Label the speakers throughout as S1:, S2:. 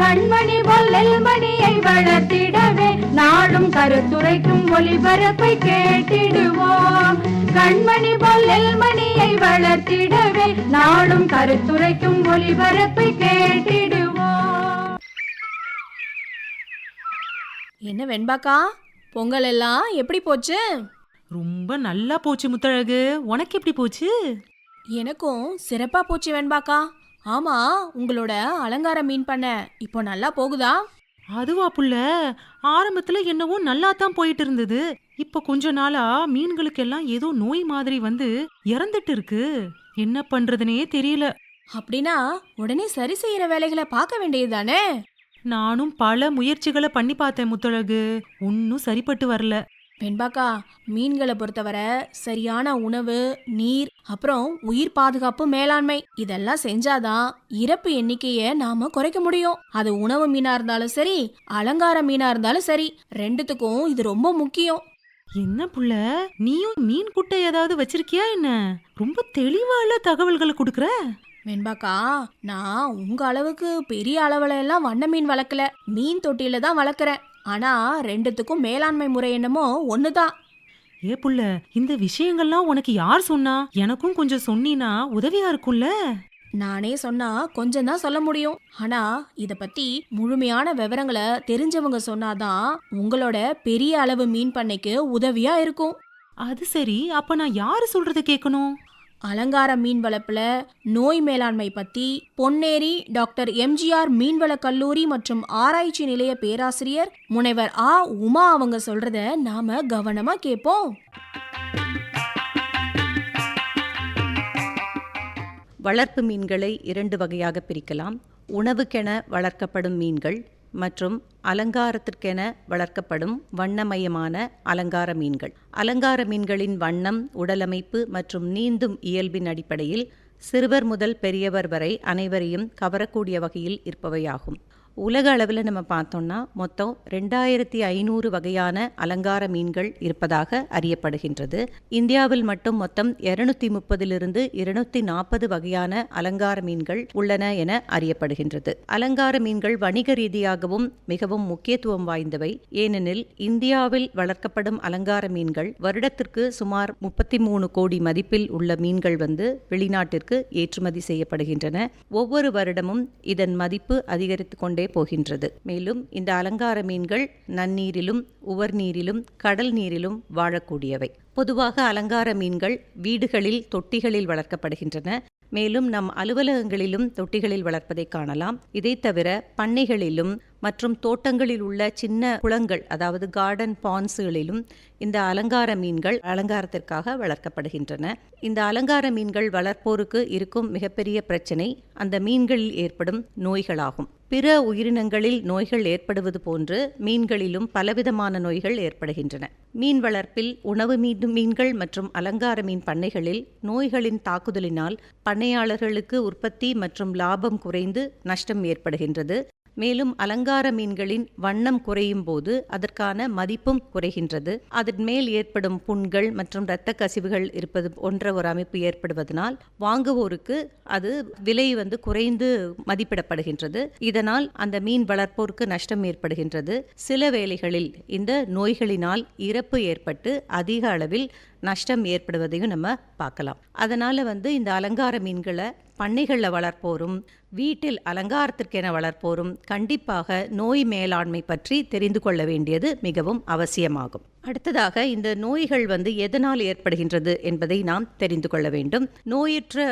S1: கண்மணி பொல்லல் மணியை வளர்த்திடவே நாடும் கருத்துரைக்கும் ஒளிபரப்பை கேட்டிடுவோம். கண்மணி பொல்லல் மணியை வளர்த்திடவே நாடும் கருத்துரைக்கும் ஒளிபரப்பை கேட்டிடுவோம்.
S2: என்ன வெண்பாக்கா பொங்கல் எல்லாம் எப்படி போச்சு?
S3: ரொம்ப நல்லா போச்சு முத்தழகு. உனக்கு எப்படி போச்சு?
S2: எனக்கும் சிறப்பா போச்சு வெண்பாக்கா. ஆமா உங்களோட அலங்கார மீன் பண்ண இப்போ நல்லா போகுதா?
S3: அதுவா புள்ள ஆரம்பத்துல என்னவோ நல்லா தான் போயிட்டு இருந்தது இப்ப கொஞ்ச நாளா மீன்களுக்கெல்லாம் ஏதோ நோய் மாதிரி வந்து இறந்துட்டு இருக்கு என்ன பண்றதுனே தெரியல.
S2: அப்படின்னா உடனே சரி செய்யற வேலைகளை பார்க்க வேண்டியதுதானே?
S3: நானும் பல முயற்சிகளை பண்ணி பார்த்தேன் முத்தழகு. ஒன்னும் சரிப்பட்டு வரல.
S2: வெண்பாக்கா மீன்களை பொறுத்தவரை சரியான உணவு நீர் அப்புறம் உயிர் பாதுகாப்பு மேலாண்மை. இதெல்லாம் செஞ்சாதான் இறப்பு எண்ணிக்கையை நாம குறைக்க முடியும். அது உணவு மீனா இருந்தாலும் சரி அலங்கார மீனா இருந்தாலும் சரி ரெண்டுத்துக்கும் இது ரொம்ப முக்கியம்.
S3: என்ன புள்ள? நீயும் மீன் குட்டை ஏதாவது வச்சிருக்கியா என்ன? ரொம்ப தெளிவால தகவல்களை கொடுக்கற?
S2: வெண்பாக்கா நான் உங்க அளவுக்கு பெரிய அளவுல எல்லாம் வண்ண மீன் வளர்க்கல. மீன் தொட்டியில தான் வளர்க்குறேன். ஆனா ரெண்டுத்துக்கும் மேலாண்மை முறை என்னமோ ஒண்ணுதான்.
S3: ஏ புள்ள இந்த விஷயங்கள்லாம் உனக்கு யார் சொன்னா? எனக்கும் கொஞ்சம் சொன்னீனா உதவியா இருக்கும்ல?
S2: நானே சொன்னா கொஞ்சம் தான் சொல்ல முடியும். ஆனா இத பத்தி முழுமையான விவரங்களை தெரிஞ்சவங்க சொன்னாதான் உங்களோட பெரிய அளவு மீன் பண்ணைக்கு உதவியா இருக்கும்.
S3: அது சரி அப்ப நான் யாரு சொல்றத கேட்கணும்?
S2: அலங்கார மீன் வளர்ப்புல நோய் மேலாண்மை பத்தி பொன்னேரி டாக்டர் எம்ஜிஆர் மீன்வள கல்லூரி மற்றும் ஆராய்ச்சி நிலைய பேராசிரியர் முனைவர் ஆ உமா அவங்க சொல்றத நாம கவனமா கேட்போம்
S4: வளர்ப்பு மீன்களை இரண்டு வகையாக பிரிக்கலாம். உணவுக்கென வளர்க்கப்படும் மீன்கள் மற்றும் அலங்காரத்திற்கென வளர்க்கப்படும் வண்ணமயமான அலங்கார மீன்கள். அலங்கார மீன்களின் வண்ணம் உடலமைப்பு மற்றும் நீந்தும் இயல்பின் அடிப்படையில் சிறுவர் முதல் பெரியவர் வரை அனைவரையும் கவரக்கூடிய வகையில் இருப்பவையாகும். உலக அளவில் நம்ம பார்த்தோம்னா மொத்தம் ரெண்டாயிரத்தி ஐநூறு வகையான அலங்கார மீன்கள் இருப்பதாக அறியப்படுகின்றது. இந்தியாவில் மட்டும் மொத்தம் இருநூத்தி முப்பதிலிருந்து இருநூத்தி நாற்பது வகையான அலங்கார மீன்கள் உள்ளன என அறியப்படுகின்றது. அலங்கார மீன்கள் வணிக ரீதியாகவும் மிகவும் முக்கியத்துவம் வாய்ந்தவை. ஏனெனில் இந்தியாவில் வளர்க்கப்படும் அலங்கார மீன்கள் வருடத்திற்கு சுமார் முப்பத்தி மூணு கோடி மதிப்பில் உள்ள மீன்கள் வந்து வெளிநாட்டிற்கு ஏற்றுமதி செய்யப்படுகின்றன. ஒவ்வொரு வருடமும் இதன் மதிப்பு அதிகரித்து கொண்டே போகின்றது. மேலும் இந்த அலங்கார மீன்கள் நன்னீரிலும் உவர்நீரிலும் கடல் நீரிலும் வாழக்கூடியவை. பொதுவாக அலங்கார மீன்கள் வீடுகளில் தொட்டிகளில் வளர்க்கப்படுகின்றன. மேலும் நம் அலுவலகங்களிலும் தொட்டிகளில் வளர்ப்பதை காணலாம். இதை தவிர பண்ணைகளிலும் மற்றும் தோட்டங்களில் உள்ள சின்ன குளங்கள் அதாவது கார்டன் பான்ஸுகளிலும் இந்த அலங்கார மீன்கள் அலங்காரத்திற்காக வளர்க்கப்படுகின்றன. இந்த அலங்கார மீன்கள் வளர்ப்போருக்கு இருக்கும் மிகப்பெரிய பிரச்சனை அந்த மீன்களில் ஏற்படும் நோய்களாகும். பிற உயிரினங்களில் நோய்கள் ஏற்படுவது போன்று மீன்களிலும் பலவிதமான நோய்கள் ஏற்படுகின்றன. மீன் வளர்ப்பில் உணவு மீண்டும் மீன்கள் மற்றும் அலங்கார மீன் பண்ணைகளில் நோய்களின் தாக்குதலினால் பண்ணையாளர்களுக்கு உற்பத்தி மற்றும் லாபம் குறைந்து நஷ்டம் ஏற்படுகின்றது. மேலும் அலங்கார மீன்களின் வண்ணம் குறையும் போது அதற்கான மதிப்பும் குறைகின்றது. அதன் மேல் ஏற்படும் புண்கள் மற்றும் இரத்த கசிவுகள் இருப்பது போன்ற ஒரு அமைப்பு ஏற்படுவதனால் வாங்குவோருக்கு அது விலை வந்து குறைந்து மதிப்பிடப்படுகின்றது. இதனால் அந்த மீன் வளர்ப்போருக்கு நஷ்டம் ஏற்படுகின்றது. சில வேளைகளில் இந்த நோய்களினால் இறப்பு ஏற்பட்டு அதிக அளவில் நஷ்டம் ஏற்படுவதையும் நம்ம பார்க்கலாம். அதனால் வந்து இந்த அலங்கார மீன்களை பண்ணைகளில் வளர்ப்போரும் வீட்டில் அலங்காரத்திற்கென வளர்ப்போரும் கண்டிப்பாக நோய் மேலாண்மை பற்றி தெரிந்து கொள்ள வேண்டியது மிகவும் அவசியமாகும். அடுத்ததாக இந்த நோய்கள் வந்து எதனால் ஏற்படுகின்றது என்பதை நாம் தெரிந்து கொள்ள வேண்டும். நோயற்ற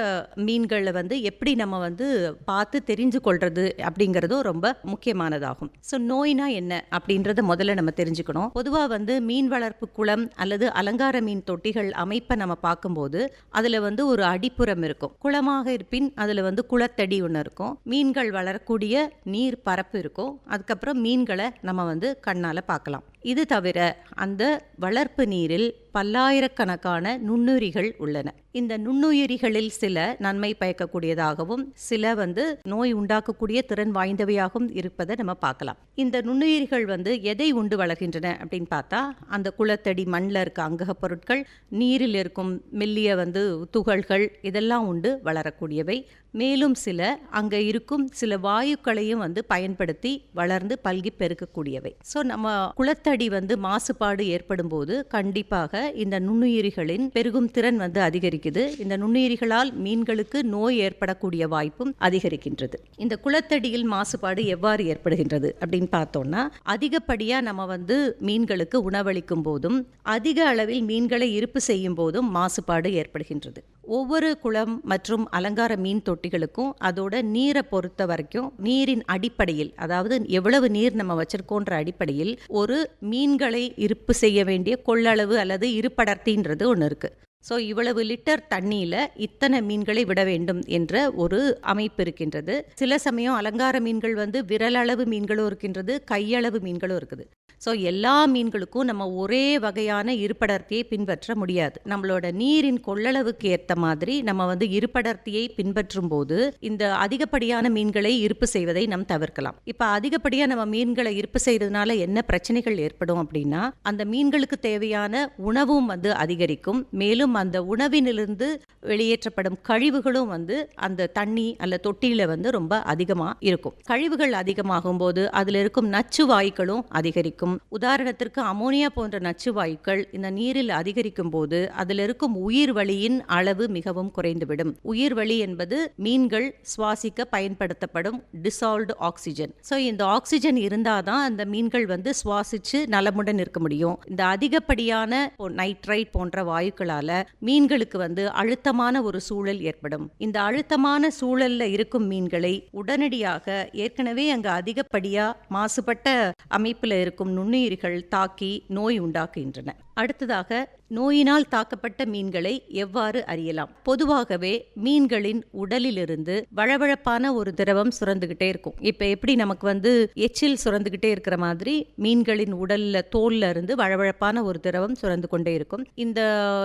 S4: மீன்களை வந்து எப்படி நம்ம வந்து பார்த்து தெரிஞ்சு கொள்றது அப்படிங்கிறதும் ரொம்ப முக்கியமானதாகும். ஸோ நோய்னா என்ன அப்படின்றத முதல்ல நம்ம தெரிஞ்சுக்கணும். பொதுவாக வந்து மீன் வளர்ப்பு குளம் அல்லது அலங்கார மீன் தொட்டிகள் அமைப்பை நம்ம பார்க்கும்போது அதில் வந்து ஒரு அடிப்புறம் இருக்கும். குளமாக இருப்பின் அதில் வந்து குளத்தடி ஒன்று இருக்கும். மீன்கள் வளரக்கூடிய நீர் பரப்பு இருக்கும். அதுக்கப்புறம் மீன்களை நம்ம வந்து கண்ணால் பார்க்கலாம். இது தவிர அந்த வளர்ப்பு நீரில் பல்லாயிரக்கணக்கான நுண்ணுயிரிகள் உள்ளன. இந்த நுண்ணுயிரிகளில் சில நன்மை பயக்கக்கூடியதாகவும் சில வந்து நோய் உண்டாக்கக்கூடிய திறன் வாய்ந்தவையாகவும் இருப்பதை நம்ம பார்க்கலாம். இந்த நுண்ணுயிரிகள் வந்து எதை உண்டு வளர்கின்றன அப்படின்னு பார்த்தா அந்த குளத்தடி மண்ணில் இருக்க அங்கக பொருட்கள் நீரில் இருக்கும் மெல்லிய வந்து துகள்கள் இதெல்லாம் உண்டு வளரக்கூடியவை. மேலும் சில அங்கே இருக்கும் சில வாயுக்களையும் வந்து பயன்படுத்தி வளர்ந்து பல்கி பெருக்கக்கூடியவை. ஸோ நம்ம குளத்தடி வந்து மாசுபாடு ஏற்படும் போது கண்டிப்பாக இந்த நுண்ணுயிரிகளின் பெருகும் திறன் வந்து அதிகரிக்குது. இந்த நுண்ணுயிரிகளால் மீன்களுக்கு நோய் ஏற்படக்கூடிய வாய்ப்பும் அதிகரிக்கின்றது. இந்த குளத்தடியில் மாசுபாடு எவ்வாறு ஏற்படுகின்றது அப்படின்னு பார்த்தோம்னா அதிகப்படியாக நம்ம வந்து மீன்களுக்கு உணவளிக்கும் போதும் அதிக அளவில் மீன்களை இருப்பு செய்யும் போதும் மாசுபாடு ஏற்படுகின்றது. ஒவ்வொரு குளம் மற்றும் அலங்கார மீன் தொட்டிகளுக்கும் அதோட நீரை பொறுத்த வரைக்கும் நீரின் அடிப்படையில் அதாவது எவ்வளவு நீர் நம்ம வச்சிருக்கோன்ற அடிப்படையில் ஒரு மீன்களை இருப்பு செய்ய வேண்டிய கொள்ளளவு அல்லது இருப்படர்த்தின்றது ஒன்று இருக்கு. ஸோ இவ்வளவு லிட்டர் தண்ணியில் இத்தனை மீன்களை விட வேண்டும் என்ற ஒரு அமைப்பு இருக்கின்றது. சில சமயம் அலங்கார மீன்கள் வந்து விரலளவு மீன்களும் இருக்கின்றது கையளவு மீன்களும் இருக்குது. ஸோ எல்லா மீன்களுக்கும் நம்ம ஒரே வகையான இருப்படர்த்தியை பின்பற்ற முடியாது. நம்மளோட நீரின் கொள்ளளவுக்கு ஏற்ற மாதிரி நம்ம வந்து இருப்படர்த்தியை பின்பற்றும் போது இந்த அதிகப்படியான மீன்களை இருப்பு செய்வதை நாம் தவிர்க்கலாம். இப்போ அதிகப்படியாக நம்ம மீன்களை இருப்பு செய்கிறதுனால என்ன பிரச்சனைகள் ஏற்படும் அப்படின்னா அந்த மீன்களுக்கு தேவையான உணவும் வந்து அதிகரிக்கும். மேலும் அந்த உணவினிலிருந்து வெளியேற்றப்படும் கழிவுகளும் வந்து அந்த தண்ணி அல்ல தொட்டியில் வந்து ரொம்ப அதிகமாக இருக்கும். கழிவுகள் அதிகமாகும் போது அதில் இருக்கும் நச்சு வாயுக்களும் அதிகரிக்கும். உதாரணத்திற்கு அமோனியா போன்ற நச்சு வாயுக்கள் இந்த நீரில் அதிகரிக்கும் போது அதில் இருக்கும் உயிர் வழியின் அளவு மிகவும் குறைந்துவிடும். உயிர் வழி என்பது மீன்கள் சுவாசிக்க பயன்படுத்தப்படும் டிசால்வ்டு ஆக்சிஜன் ஸோ இந்த ஆக்சிஜன் இருந்தாதான் அந்த மீன்கள் வந்து சுவாசிச்சு நலமுடன் இருக்க முடியும். இந்த அதிகப்படியான நைட்ரைட் போன்ற வாயுக்களால் மீன்களுக்கு வந்து அழுத்தமான ஒரு சூழல் ஏற்படும். இந்த அழுத்தமான சூழல்ல இருக்கும் மீன்களை உடனடியாக ஏற்கனவே அங்கு அதிகப்படியா மாசுபட்ட அமைப்பில் இருக்கும் நுண்ணுயிர்கள் தாக்கி நோய் உண்டாக்குகின்றன. அடுத்ததாக நோயினால் தாக்கப்பட்ட மீன்களை எவ்வாறு அறியலாம்? பொதுவாகவே மீன்களின் உடலிலிருந்து வழவழப்பான ஒரு திரவம் சுரந்துகிட்டே இருக்கும். இப்ப எப்படி நமக்கு வந்து எச்சில் சுரந்துகிட்டே இருக்கிற மாதிரி மீன்களின் உடல்ல தோல்ல இருந்து வழவழப்பான ஒரு திரவம் சுரந்து கொண்டே இருக்கும். இந்த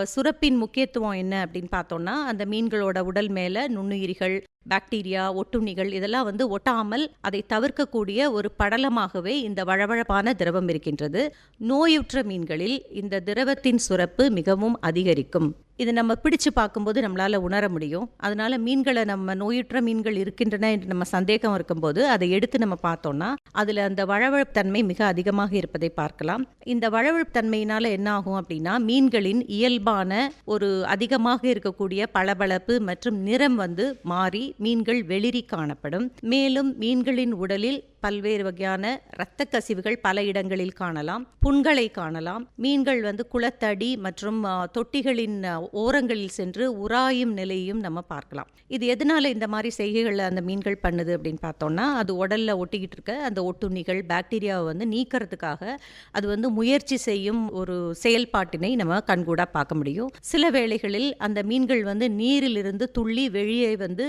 S4: சுரப்பு சுரப்பின் முக்கியத்துவம் என்ன அப்படின்னு பார்த்தோம்னா அந்த மீன்களோட உடல் மேல நுண்ணுயிரிகள் பாக்டீரியா ஒட்டுண்ணிகள் இதெல்லாம் வந்து ஒட்டாமல் அதை தவிர்க்கக்கூடிய ஒரு படலமாகவே இந்த வழவழப்பான திரவம் இருக்கின்றது. நோயுற்ற மீன்களில் இந்த திரவத்தின் சுரப்பு மிகவும் அதிகரிக்கும். இது நம்ம பிடிச்சு பார்க்கும்போது நம்மளால உணர முடியும். அதனால மீன்களை நம்ம நோயுற்ற மீன்கள் இருக்கின்றன என்று நம்ம சந்தேகம் இருக்கும்போது அதை எடுத்து நம்ம பார்த்தோம்னா அதுல அந்த தன்மை மிக அதிகமாக இருப்பதை பார்க்கலாம். இந்த தன்மையினால என்ன ஆகும் அப்படின்னா மீன்களின் இயல்பான ஒரு அதிகமாக இருக்கக்கூடிய பளபளப்பு மற்றும் நிறம் வந்து மாறி மீன்கள் வெளிரி காணப்படும். மேலும் மீன்களின் உடலில் பல்வேறு வகையான இரத்த கசிவுகள் பல இடங்களில் காணலாம். புண்களை காணலாம். மீன்கள் வந்து குளத்தடி மற்றும் தொட்டிகளின் ஓரங்களில் சென்று உராயும் நிலையும் நம்ம பார்க்கலாம். இது எதனால இந்த மாதிரி செய்கைகளை அந்த மீன்கள் பண்ணுது அப்படின்னு பார்த்தோம்னா அது உடல்ல ஒட்டிக்கிட்டு இருக்க அந்த ஒட்டுண்ணிகள் பாக்டீரியாவை வந்து நீக்கிறதுக்காக அது வந்து முயற்சி செய்யும் ஒரு செயல்பாட்டினை நம்ம கண்கூடா பார்க்க முடியும். சில வேளைகளில் அந்த மீன்கள் வந்து நீரிலிருந்து துள்ளி வெளியே வந்து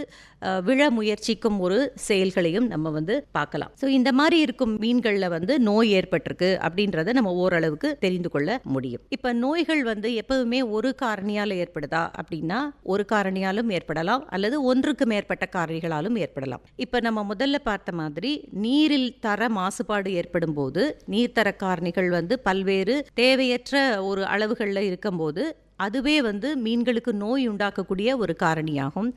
S4: விழ முயற்சிக்கும் ஒரு செயல்களையும் நம்ம வந்து பார்க்கலாம். ஸோ இந்த மாதிரி இருக்கும் மீன்களில் வந்து நோய் ஏற்பட்டிருக்கு அப்படின்றத நம்ம ஓரளவுக்கு தெரிந்து கொள்ள முடியும். இப்போ நோய்கள் வந்து எப்பவுமே ஒரு காரணியால் ஏற்படுதா அப்படின்னா ஒரு காரணியாலும் ஏற்படலாம் அல்லது ஒன்றுக்கு மேற்பட்ட காரணிகளாலும் ஏற்படலாம். இப்போ நம்ம முதல்ல பார்த்த மாதிரி நீரில் தர மாசுபாடு ஏற்படும் போது நீர்த்தர காரணிகள் வந்து பல்வேறு தேவையற்ற ஒரு அளவுகளில் இருக்கும்போது அதுவே வந்து மீன்களுக்கு நோய் உண்டாக்கக்கூடிய ஒரு காரணியாகும்.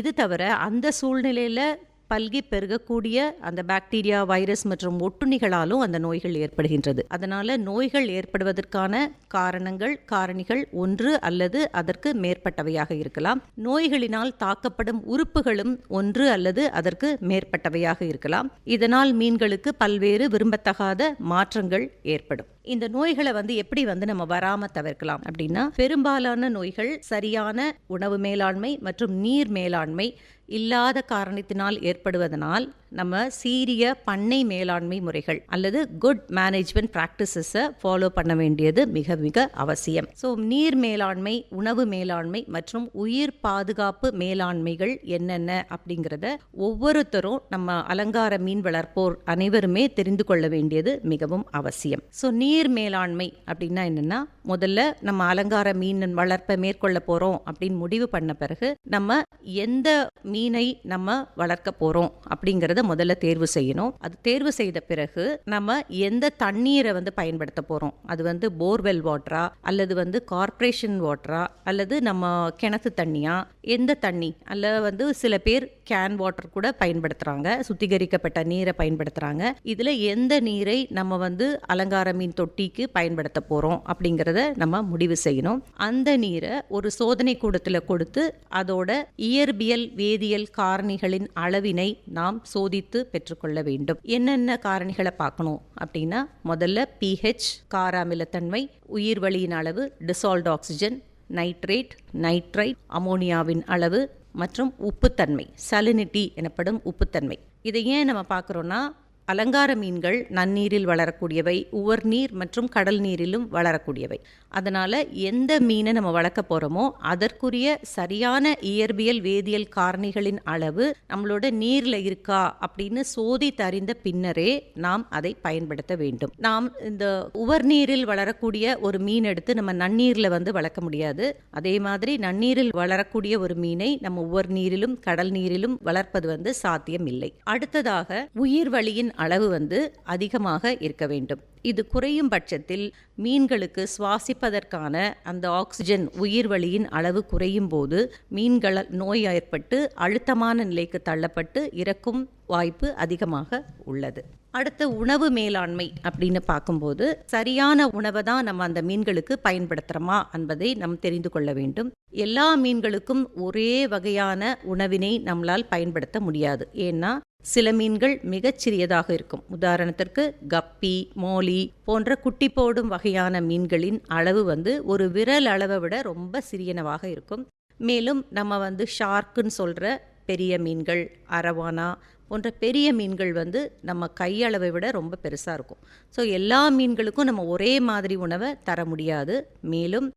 S4: இது தவிர அந்த சூழ்நிலையில பல்கி பெருகக்கூடிய அந்த பாக்டீரியா வைரஸ் மற்றும் ஒட்டுண்ணிகளாலும் அந்த நோய்கள் ஏற்படுகின்றது. அதனால நோய்கள் ஏற்படுவதற்கான காரணங்கள் காரணிகள் ஒன்று அல்லது அதற்கு மேற்பட்டவையாக இருக்கலாம். நோய்களினால் தாக்கப்படும் உறுப்புகளும் ஒன்று அல்லது அதற்கு மேற்பட்டவையாக இருக்கலாம். இதனால் மீன்களுக்கு பல்வேறு விரும்பத்தகாத மாற்றங்கள் ஏற்படும். இந்த நோய்களை வந்து எப்படி வந்து நம்ம வராம தவிர்க்கலாம் அப்படின்னா பெரும்பாலான நோய்கள் சரியான உணவு மேலாண்மை மற்றும் நீர் மேலாண்மை இல்லாத காரணத்தினால் ஏற்படுவதனால் நம்ம சீரிய பண்ணை மேலாண்மை முறைகள் அல்லது குட் மேனேஜ்மெண்ட் ப்ராக்டிசஸை ஃபாலோ பண்ண வேண்டியது மிக மிக அவசியம். ஸோ நீர் மேலாண்மை உணவு மேலாண்மை மற்றும் உயிர் பாதுகாப்பு மேலாண்மைகள் என்னென்ன அப்படிங்கிறத ஒவ்வொருத்தரும் நம்ம அலங்கார மீன் வளர்ப்போர் அனைவருமே தெரிந்து கொள்ள வேண்டியது மிகவும் அவசியம். ஸோ நீர் மேலாண்மை அப்படின்னா என்னென்னா முதல்ல நம்ம அலங்கார மீன் வளர்ப்பை மேற்கொள்ள போகிறோம் அப்படின்னு முடிவு பண்ண பிறகு நம்ம எந்த மீனை நம்ம வளர்க்க போகிறோம் அப்படிங்கிறது முதல்ல தேர்வு செய்யணும். அது தேர்வு செய்த பிறகு நம்ம எந்த தண்ணீரை வந்து பயன்படுத்த போகிறோம் அது வந்து போர்வெல் வாட்டரா? அல்லது வந்து கார்ப்பரேஷன் வாட்டரா? அல்லது நம்ம கிணத்து தண்ணியா? எந்த தண்ணி? அல்ல வந்து சில பேர் கேன் வாட்டர் கூட பயன்படுத்துகிறாங்க சுத்திகரிக்கப்பட்ட நீரை பயன்படுத்துகிறாங்க இதில் எந்த நீரை நம்ம வந்து அலங்கார மீன் தொட்டிக்கு பயன்படுத்த போகிறோம் அப்படிங்கிறத நம்ம முடிவு செய்யணும். அந்த நீரை ஒரு சோதனை கூடத்தில் கொடுத்து அதோட இயற்பியல் வேதியியல் காரணிகளின் அளவினை நாம் சோதித்து பெற்றுக்கொள்ள வேண்டும். என்னென்ன காரணிகளை பார்க்கணும் அப்படின்னா முதல்ல பிஹெச் காராமிலத்தன்மை உயிர் வழியின் அளவு டிசால்ட் ஆக்சிஜன் நைட்ரேட் நைட்ரைட் அமோனியாவின் அளவு மற்றும் உப்புத்தன்மை சலினிட்டி எனப்படும் உப்புத்தன்மை. இதை ஏன் நம்ம பார்க்குறோன்னா அலங்கார மீன்கள் நன்னீரில் வளரக்கூடியவை உவர் நீர் மற்றும் கடல் நீரிலும் வளரக்கூடியவை. அதனால் எந்த மீனை நம்ம வளர்க்க போகிறோமோ அதற்குரிய சரியான இயற்பியல் வேதியியல் காரணிகளின் அளவு நம்மளோட நீரில் இருக்கா அப்படின்னு சோதி தறிந்த பின்னரே நாம் அதை பயன்படுத்த வேண்டும். நாம் இந்த உவர் நீரில் வளரக்கூடிய ஒரு மீன் எடுத்து நம்ம நன்னீரில் வந்து வளர்க்க முடியாது. அதே மாதிரி நன்னீரில் வளரக்கூடிய ஒரு மீனை நம்ம உவர் நீரிலும் கடல் நீரிலும் வளர்ப்பது வந்து சாத்தியம் இல்லை அடுத்ததாக உயிர் வழியின் அளவு வந்து அதிகமாக இருக்க வேண்டும். இது குறையும் பட்சத்தில் மீன்களுக்கு சுவாசிப்பதற்கான அந்த ஆக்சிஜன் உயிர் வழியின் அளவு குறையும் போது மீன்கள் நோய் ஏற்பட்டு அழுத்தமான நிலைக்கு தள்ளப்பட்டு இறக்கும் வாய்ப்பு அதிகமாக உள்ளது. அடுத்து உணவு மேலாண்மை அப்படின்னு பார்க்கும்போது சரியான உணவை தான் நம்ம அந்த மீன்களுக்கு பயன்படுத்துகிறோமா என்பதை நம் தெரிந்து கொள்ள வேண்டும். எல்லா மீன்களுக்கும் ஒரே வகையான உணவினை நம்மளால் பயன்படுத்த முடியாது. ஏன்னா சில மீன்கள் மிகச்சிறியதாக இருக்கும். உதாரணத்திற்கு கப்பி மோலி போன்ற குட்டி போடும் வகையான மீன்களின் அளவு வந்து ஒரு விரல் அளவை விட ரொம்ப சிறியனவாக இருக்கும். மேலும் நம்ம வந்து ஷார்க்குன்னு சொல்கிற பெரிய மீன்கள் அரவானா போன்ற பெரிய மீன்கள் வந்து நம்ம கையளவை விட ரொம்ப பெருசாக இருக்கும். ஸோ எல்லா மீன்களுக்கும் நம்ம ஒரே மாதிரி உணவை தர முடியாது. மேலும்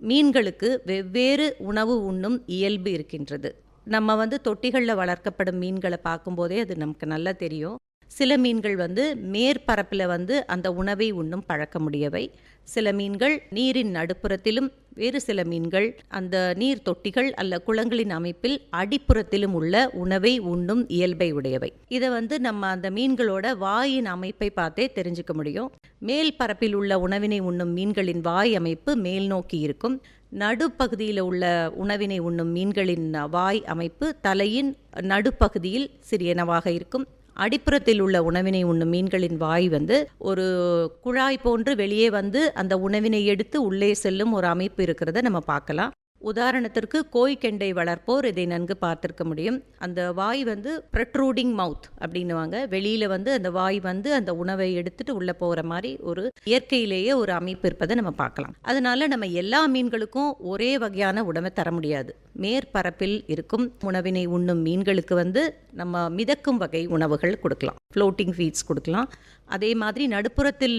S4: மீன்களுக்கு வெவ்வேறு உணவு உண்ணும் இயல்பு இருக்கின்றது. நம்ம வந்து தொட்டிகளில் வளர்க்கப்படும் மீன்களை பார்க்கும்போதே அது நமக்கு நல்லா தெரியும். சில மீன்கள் வந்து மேற்பரப்பில் வந்து அந்த உணவை உண்ணும் பழக்கமுடையவை. சில மீன்கள் நீரின் நடுப்புறத்திலும் வேறு சில மீன்கள் அந்த நீர் தொட்டிகள் அல்ல குளங்களின் அமைப்பில் அடிப்புறத்திலும் உள்ள உணவை உண்ணும் இயல்பை உடையவை. இதை வந்து நம்ம அந்த மீன்களோட வாயின் அமைப்பை பார்த்தே தெரிஞ்சுக்க முடியும். மேல் பரப்பில் உள்ள உணவினை உண்ணும் மீன்களின் வாய் அமைப்பு மேல் நோக்கி இருக்கும். நடுப்பகுதியில் உள்ள உணவினை உண்ணும் மீன்களின் வாய் அமைப்பு தலையின் நடுப்பகுதியில் சிறியனவாக இருக்கும். அடிப்புறத்தில் உள்ள உணவினை உண்ணும் மீன்களின் வாய் வந்து ஒரு குழாய் போன்று வெளியே வந்து அந்த உணவினை எடுத்து உள்ளே செல்லும் ஒரு அமைப்பு இருக்கிறத நம்ம பார்க்கலாம். உதாரணத்திற்கு கோய் கெண்டை வளர்ப்போர் இதை நன்கு பார்த்துருக்க முடியும். அந்த வாய் வந்து ப்ரட்ரூடிங் மவுத் அப்படின்னுவாங்க. வெளியில் வந்து அந்த வாய் வந்து அந்த உணவை எடுத்துட்டு உள்ளே போகிற மாதிரி ஒரு இயற்கையிலேயே ஒரு அமைப்பு இருப்பதை நம்ம பார்க்கலாம். அதனால நம்ம எல்லா மீன்களுக்கும் ஒரே வகையான உணவை தர முடியாது. மேற்பரப்பில் இருக்கும் உணவினை உண்ணும் மீன்களுக்கு வந்து நம்ம மிதக்கும் வகை உணவுகள் கொடுக்கலாம். ஃப்ளோட்டிங் ஃபீட்ஸ் கொடுக்கலாம். அதே மாதிரி நடுப்புறத்தில்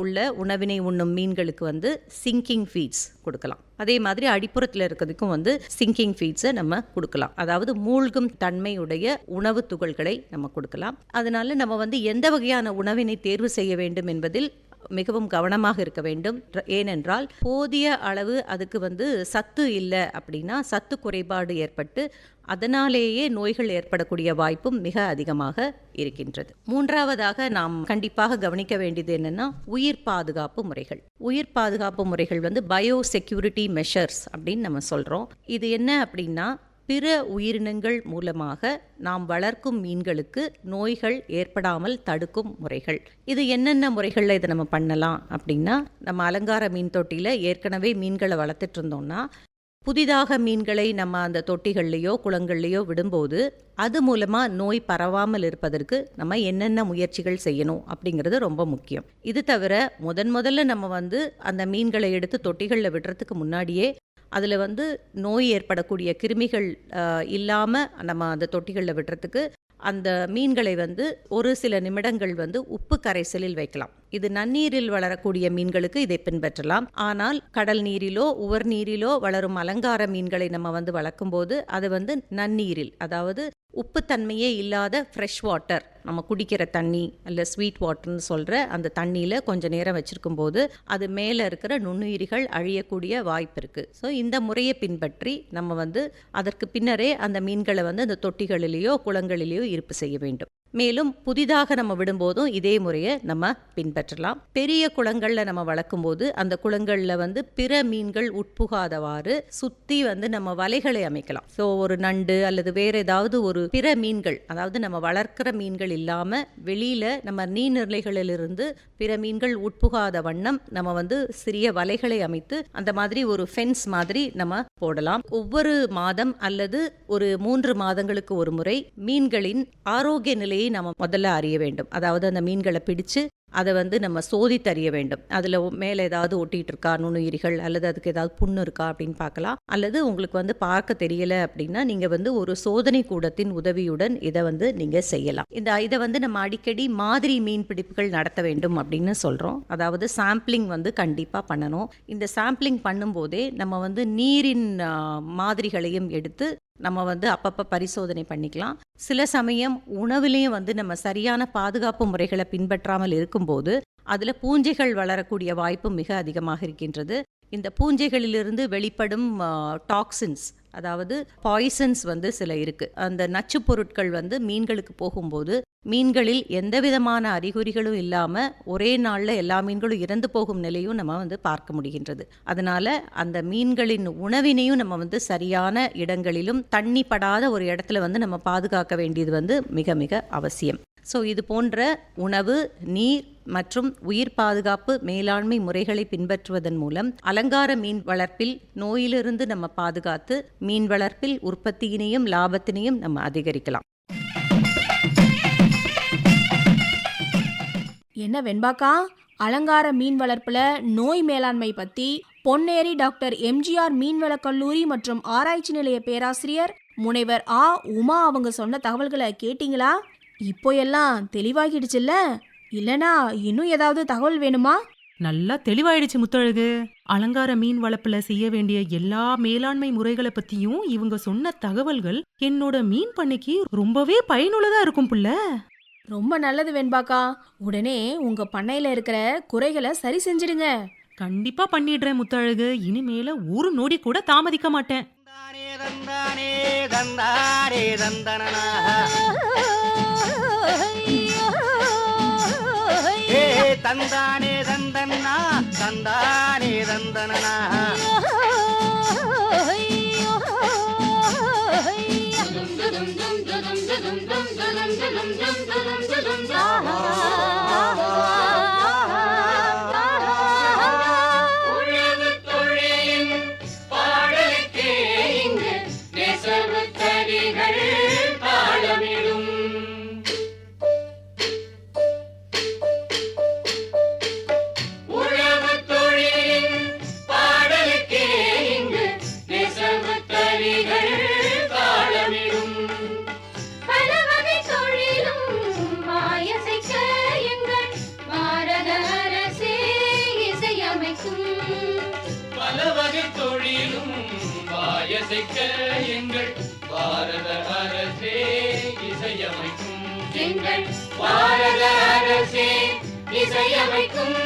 S4: உள்ள உணவினை உண்ணும் மீன்களுக்கு வந்து சிங்கிங் ஃபீட்ஸ் கொடுக்கலாம். அதே மாதிரி அடிப்புறத்தில் இருக்கிறதுக்கும் வந்து சிங்கிங் ஃபீட்ஸை நம்ம கொடுக்கலாம். அதாவது மூழ்கும் தன்மையுடைய உணவு துகள்களை நம்ம கொடுக்கலாம். அதனால நம்ம வந்து எந்த வகையான உணவினை தேர்வு செய்ய வேண்டும் என்பதில் மிகவும் கவனமாக இருக்க வேண்டும். ஏனென்றால் போதிய அளவு அதுக்கு வந்து சத்து இல்லை அப்படின்னா சத்து குறைபாடு ஏற்பட்டு அதனாலேயே நோய்கள் ஏற்படக்கூடிய வாய்ப்பும் மிக அதிகமாக இருக்கின்றது. மூன்றாவதாக நாம் கண்டிப்பாக கவனிக்க வேண்டியது என்னென்னா உயிர் பாதுகாப்பு முறைகள். உயிர் பாதுகாப்பு முறைகள் வந்து பயோ செக்யூரிட்டி மெஷர்ஸ் அப்படின்னு நம்ம சொல்கிறோம் இது என்ன அப்படின்னா பிற உயிரினங்கள் மூலமாக நாம் வளர்க்கும் மீன்களுக்கு நோய்கள் ஏற்படாமல் தடுக்கும் முறைகள். இது என்னென்ன முறைகளில் இதை நம்ம பண்ணலாம் அப்படின்னா நம்ம அலங்கார மீன் தொட்டியில் ஏற்கனவே மீன்களை வளர்த்துட்டு இருந்தோம்னா புதிதாக மீன்களை நம்ம அந்த தொட்டிகள்லேயோ குளங்கள்லேயோ விடும்போது அது மூலமாக நோய் பரவாமல் இருப்பதற்கு நம்ம என்னென்ன முயற்சிகள் செய்யணும் அப்படிங்கிறது ரொம்ப முக்கியம். இது தவிர முதன் முதல்ல நம்ம வந்து அந்த மீன்களை எடுத்து தொட்டிகளில் விடுறதுக்கு முன்னாடியே அதில் வந்து நோய் ஏற்படக்கூடிய கிருமிகள் இல்லாமல் நம்ம அந்த தொட்டிகளில் விடுறதுக்கு அந்த மீன்களை வந்து ஒரு சில நிமிடங்கள் வந்து உப்பு கரைசலில் வைக்கலாம். இது நன்னீரில் வளரக்கூடிய மீன்களுக்கு இதை பின்பற்றலாம். ஆனால் கடல் நீரிலோ உவர் நீரிலோ வளரும் அலங்கார மீன்களை நம்ம வந்து வளர்க்கும்போது அது வந்து நன்னீரில் அதாவது உப்புத்தன்மையே இல்லாத ஃப்ரெஷ் வாட்டர் நம்ம குடிக்கிற தண்ணி அல்ல ஸ்வீட் வாட்டர்னு சொல்கிற அந்த தண்ணியில் கொஞ்சம் நேரம் வச்சுருக்கும் போது அது மேலே இருக்கிற நுண்ணுயிரிகள் அழியக்கூடிய வாய்ப்பு இருக்குது ஸோ இந்த முறையை பின்பற்றி நம்ம வந்து அதற்கு பின்னரே அந்த மீன்களை வந்து அந்த தொட்டிகளிலேயோ குளங்களிலேயோ இருப்பு செய்ய வேண்டும். மேலும் புதிதாக நம்ம விடும்போதும் இதே முறையை நம்ம பின்பற்றலாம். பெரிய குளங்களில் நம்ம வளர்க்கும்போது அந்த குளங்களில் வந்து பிற மீன்கள் உட்புகாதவாறு சுற்றி வந்து நம்ம வலைகளை அமைக்கலாம். ஸோ ஒரு நண்டு அல்லது வேற ஏதாவது ஒரு பிற மீன்கள் அதாவது நம்ம வளர்க்கிற மீன்கள் இல்லாமல் வெளியில் நம்ம நீர்நிலைகளிலிருந்து பிற மீன்கள் உட்புகாத வண்ணம் நம்ம வந்து சிறிய வலைகளை அமைத்து அந்த மாதிரி ஒரு ஃபென்ஸ் மாதிரி நம்ம போடலாம். ஒவ்வொரு மாதம் அல்லது ஒரு மூன்று மாதங்களுக்கு ஒரு முறை மீன்களின் ஆரோக்கிய நிலையை நம்ம முதல்ல அறிய வேண்டும். அதாவது அந்த மீன்களை பிடிச்சு அதை வந்து நம்ம சோதித்தறிய வேண்டும். அதில் மேலே ஏதாவது ஒட்டிகிட்டு இருக்கா? நுண்ணுயிரிகள் அல்லது அதுக்கு ஏதாவது புண்ணு இருக்கா? அப்படின்னு பார்க்கலாம். அல்லது உங்களுக்கு வந்து பார்க்க தெரியல அப்படின்னா நீங்கள் வந்து ஒரு சோதனை கூடத்தின் உதவியுடன் இதை வந்து நீங்கள் செய்யலாம். இந்த இதை வந்து நம்ம அடிக்கடி மாதிரி மீன் பிடிப்புகள் நடத்த வேண்டும் அப்படின்னு சொல்கிறோம் அதாவது சாம்பிளிங் வந்து கண்டிப்பாக பண்ணணும். இந்த சாம்பிளிங் பண்ணும்போதே நம்ம வந்து நீரின் மாதிரிகளையும் எடுத்து நம்ம வந்து அப்பப்போ பரிசோதனை பண்ணிக்கலாம். சில சமயம் உணவுலேயும் வந்து நம்ம சரியான பாதுகாப்பு முறைகளை பின்பற்றாமல் இருக்கும்போது அதில் பூஞ்சைகள் வளரக்கூடிய வாய்ப்பு மிக அதிகமாக இருக்கின்றது. இந்த பூஞ்சைகளிலிருந்து வெளிப்படும் டாக்ஸின்ஸ் அதாவது பாய்சன்ஸ் வந்து சில இருக்குது அந்த நச்சு பொருட்கள் வந்து மீன்களுக்கு போகும்போது மீன்களில் எந்த விதமான அறிகுறிகளும் இல்லாமல் ஒரே நாளில் எல்லா மீன்களும் இறந்து போகும் நிலையும் நம்ம வந்து பார்க்க முடிகின்றது. அதனால அந்த மீன்களின் உணவினையும் நம்ம வந்து சரியான இடங்களிலும் தண்ணி படாத ஒரு இடத்துல வந்து நம்ம பாதுகாக்க வேண்டியது வந்து மிக மிக அவசியம். ஸோ இது போன்ற உணவு நீர் மற்றும் உயிர் பாதுகாப்பு மேலாண்மை முறைகளை பின்பற்றுவதன் மூலம் அலங்கார மீன் வளர்ப்பில் நோயிலிருந்து நம்ம பாதுகாத்து மீன் வளர்ப்பில் உற்பத்தியினையும் லாபத்தினையும் நம்ம அதிகரிக்கலாம்.
S2: என்ன வெண்பாக்கா? அலங்கார மீன் வளர்ப்புல நோய் மேலாண்மை பத்தி பொன்னேரி டாக்டர் எம்ஜிஆர் மீன்வள கல்லூரி மற்றும் ஆராய்ச்சி நிலைய பேராசிரியர் முனைவர் ஆ. உமா அவங்க சொன்ன தகவல்களை கேட்டிங்களா? இப்போ எல்லாம் தெளிவாகிடுச்சுல்ல? இல்லனா இன்னும் ஏதாவது தகவல் வேணுமா?
S3: நல்லா தெளிவாயிடுச்சு முத்தழகு. அலங்கார மீன் வளர்ப்புல செய்ய வேண்டிய எல்லா மேலாண்மை முறைகளை பத்தியும் இவங்க சொன்ன தகவல்கள் என்னோட மீன் பண்ணைக்கு ரொம்பவே பயனுள்ளதா இருக்கும் புள்ள.
S2: ரொம்ப நல்லது வெண்பாக்கா. உடனே உங்க பண்ணையில இருக்கிற குறைகளை சரி செஞ்சிடுங்க.
S3: கண்டிப்பா பண்ணிடுறேன் முத்தழகு. இனிமேல ஒரு நொடி கூட தாமதிக்க மாட்டேன்.
S5: தந்தானே தந்தானே தந்தனனா. ஏ தந்தானே தந்தன்னா தந்தானே தந்தனனா.
S1: பாரத அரசே இசையமைக்கும்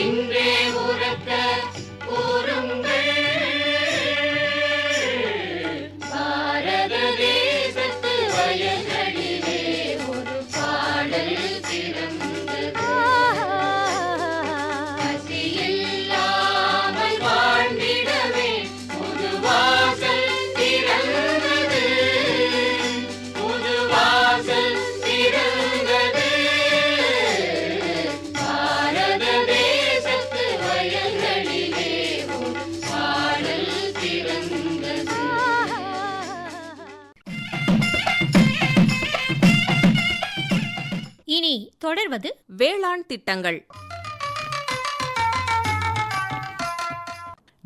S6: இன்றே
S4: வேளாண் திட்டங்கள்.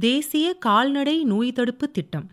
S3: தேசிய கால்நடை நோய் தடுப்பு திட்டம்.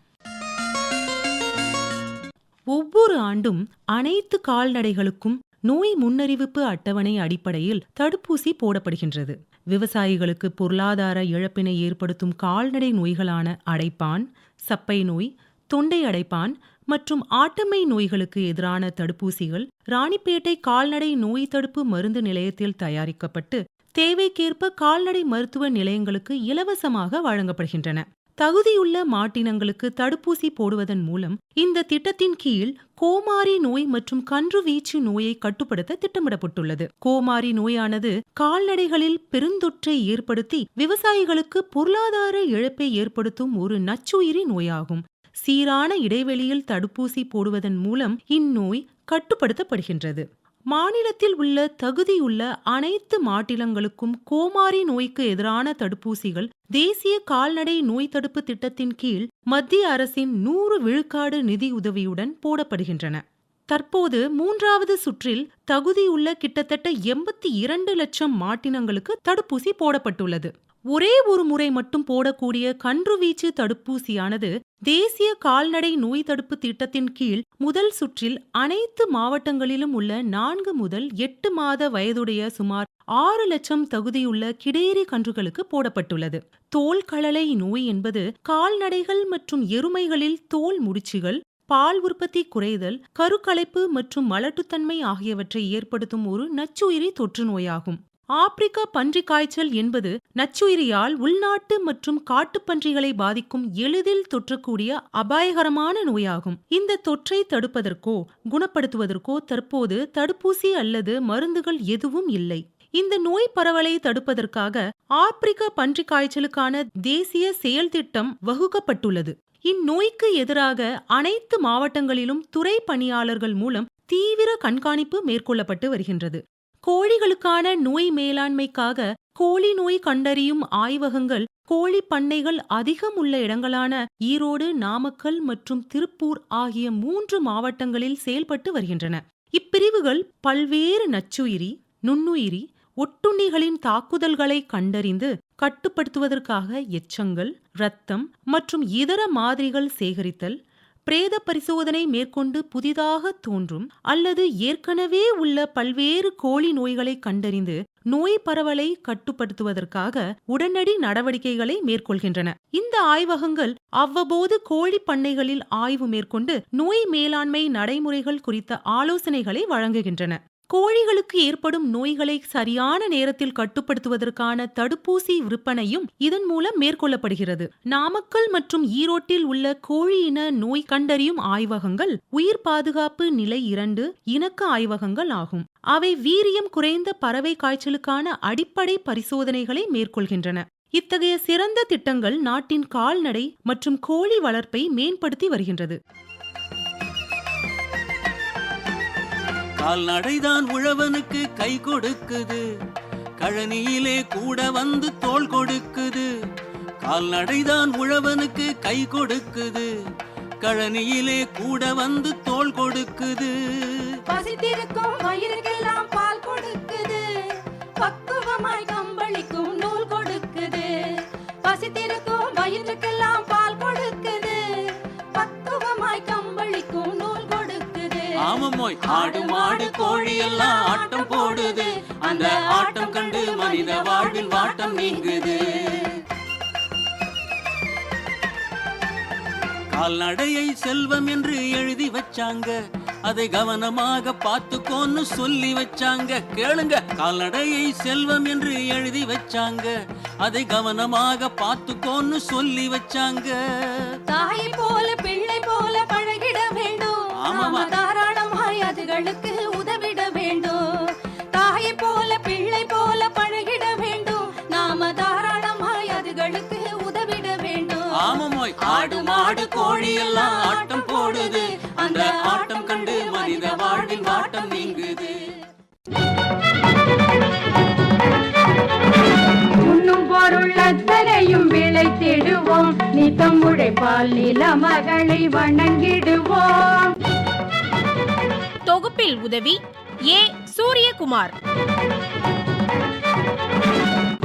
S3: ஒவ்வொரு ஆண்டும் அனைத்து கால்நடைகளுக்கும் நோய் முன்னறிவிப்பு அட்டவணை அடிப்படையில் தடுப்பூசி போடப்படுகின்றது. விவசாயிகளுக்கு பொருளாதார இழப்பினை ஏற்படுத்தும் கால்நடை நோய்களான அடைப்பான் சப்பை நோய் தொண்டை அடைப்பான் மற்றும் ஆட்டம்மை நோய்களுக்கு எதிரான தடுப்பூசிகள் ராணிப்பேட்டை கால்நடை நோய் தடுப்பு மருந்து நிலையத்தில் தயாரிக்கப்பட்டு தேவைக்கேற்ப கால்நடை மருத்துவ நிலையங்களுக்கு இலவசமாக வழங்கப்படுகின்றன. தகுதியுள்ள மாட்டினங்களுக்கு தடுப்பூசி போடுவதன் மூலம் இந்த திட்டத்தின் கீழ் கோமாரி நோய் மற்றும் கன்றுவீச்சு நோயை கட்டுப்படுத்த திட்டமிடப்பட்டுள்ளது. கோமாரி நோயானது கால்நடைகளில் பெருந்தொற்றை ஏற்படுத்தி விவசாயிகளுக்கு பொருளாதார இழப்பை ஏற்படுத்தும் ஒரு நச்சுயிரி நோயாகும். சீரான இடைவெளியில் தடுப்பூசி போடுவதன் மூலம் இந்நோய் கட்டுப்படுத்தப்படுகின்றது. மாநிலத்தில் உள்ள தகுதியுள்ள அனைத்து மாநிலங்களுக்கும் கோமாரி நோய்க்கு எதிரான தடுப்பூசிகள் தேசிய கால்நடை நோய் தடுப்பு திட்டத்தின் கீழ் மத்திய அரசின் நூறு விழுக்காடு நிதி உதவியுடன் போடப்படுகின்றன. தற்போது மூன்றாவது சுற்றில் தகுதியுள்ள கிட்டத்தட்ட எண்பத்தி இரண்டு லட்சம் மாட்டினங்களுக்கு தடுப்பூசி போடப்பட்டுள்ளது. ஒரே ஒரு முறை மட்டும் போடக்கூடிய கன்றுவீச்சு தடுப்பூசியானது தேசிய கால்நடை நோய் தடுப்பு திட்டத்தின் கீழ் முதல் சுற்றில் அனைத்து மாவட்டங்களிலும் உள்ள நான்கு முதல் எட்டு மாத வயதுடைய சுமார் ஆறு லட்சம் தகுதியுள்ள கிடேரி கன்றுகளுக்கு போடப்பட்டுள்ளது. தோல் களலை நோய் என்பது கால்நடைகள் மற்றும் எருமைகளில் தோல் முடிச்சுகள் பால் உற்பத்தி குறைதல் கருக்கலைப்பு மற்றும் மலட்டுத்தன்மை ஆகியவற்றை ஏற்படுத்தும் ஒரு நச்சுயிரி தொற்று நோயாகும். ஆப்பிரிக்க பன்றிக் காய்ச்சல் என்பது நச்சுயிரியால் உள்நாட்டு மற்றும் காட்டுப்பன்றிகளை பாதிக்கும் எளிதில் தொற்றக்கூடிய அபாயகரமான நோயாகும். இந்த தொற்றை தடுப்பதற்கோ குணப்படுத்துவதற்கோ தற்போது தடுப்பூசி அல்லது மருந்துகள் எதுவும் இல்லை. இந்த நோய் பரவலை தடுப்பதற்காக ஆப்பிரிக்க பன்றிக் காய்ச்சலுக்கான தேசிய செயல் திட்டம் வகுக்கப்பட்டுள்ளது. இந்நோய்க்கு எதிராக அனைத்து மாவட்டங்களிலும் துறை பணியாளர்கள் மூலம் தீவிர கண்காணிப்பு மேற்கொள்ளப்பட்டு வருகின்றது. கோழிகளுக்கான நோய் மேலாண்மைக்காக கோழி நோய் கண்டறியும் ஆய்வகங்கள் கோழி பண்ணைகள் அதிகம் உள்ள இடங்களான ஈரோடு நாமக்கல் மற்றும் திருப்பூர் ஆகிய மூன்று மாவட்டங்களில் செயல்பட்டு வருகின்றன. இப்பிரிவுகள் பல்வேறு நச்சுயிரி நுண்ணுயிரி ஒட்டுண்ணிகளின் தாக்குதல்களை கண்டறிந்து கட்டுப்படுத்துவதற்காக எச்சங்கள் இரத்தம் மற்றும் இதர மாதிரிகள் சேகரித்தல் பிரேத பரிசோதனை மேற்கொண்டு புதிதாக தோன்றும் அல்லது ஏற்கனவே உள்ள பல்வேறு கோழி நோய்களை கண்டறிந்து நோய் பரவலை கட்டுப்படுத்துவதற்காக உடனடி நடவடிக்கைகளை மேற்கொள்கின்றன. இந்த ஆய்வகங்கள் அவ்வப்போது கோழி பண்ணைகளில் ஆய்வு மேற்கொண்டு நோய் மேலாண்மை நடைமுறைகள் குறித்த ஆலோசனைகளை வழங்குகின்றன. கோழிகளுக்கு ஏற்படும் நோய்களை சரியான நேரத்தில் கட்டுப்படுத்துவதற்கான தடுப்பூசி விற்பனையும் இதன் மூலம் மேற்கொள்ளப்படுகிறது. நாமக்கல் மற்றும் ஈரோட்டில் உள்ள கோழி இன நோய் கண்டறியும் ஆய்வகங்கள் உயிர் பாதுகாப்பு நிலை இரண்டு இணக்க ஆய்வகங்கள் ஆகும். அவை வீரியம் குறைந்த பறவை காய்ச்சலுக்கான அடிப்படை பரிசோதனைகளை மேற்கொள்கின்றன. இத்தகைய சிறந்த திட்டங்கள் நாட்டின் கால்நடை மற்றும் கோழி வளர்ப்பை மேம்படுத்தி வருகின்றது.
S7: கால்நடைதான் உழவனுக்கு கை கொடுக்குது. கழனியிலே கூட வந்து தோள் கொடுக்குது. கால்நடைதான் உழவனுக்கு கை கொடுக்குது. கழனியிலே கூட வந்து தோல் கொடுக்குது.
S1: பசித்திருக்கும் வயிறுக்கெல்லாம் பால் கொடுக்குது. பக்குவமாய் கம்பளிக்கும் நூல் கொடுக்குது. பசித்திருக்கும் வயிற்றுக்கெல்லாம்
S7: ஆமமோய் ஆடு மாடு கோழி எல்லாம் ஆட்டம் போடுது. அந்த ஆட்டம் கண்டு மனித வாழ்வில் வாட்டம் நீங்குது. கால்நடையை செல்வம் என்று எழுதி வச்சாங்க. அதை கவனமாக பார்த்துக்கோன்னு சொல்லி வச்சாங்க. கேளுங்க கால்நடையை செல்வம் என்று எழுதி வச்சாங்க. அதை கவனமாக பார்த்துக்கோன்னு சொல்லி வச்சாங்க.
S1: தாய் போல பிள்ளை போல
S7: பழகி மாடு கோழி எல்லாம் ஆட்டம் போடுது. அந்த ஆட்டம் கண்டு மனித வாழ்வின் வாட்டம் நீங்குது.
S8: உண்ணும் பொருள் அத்தனையும் விளைத்திடுவோம். நித்தம் உழைப்பால் நில மகளை வணங்கிடுவோம்.
S2: தொகுப்பில் உதவி ஏ சூரியகுமார்.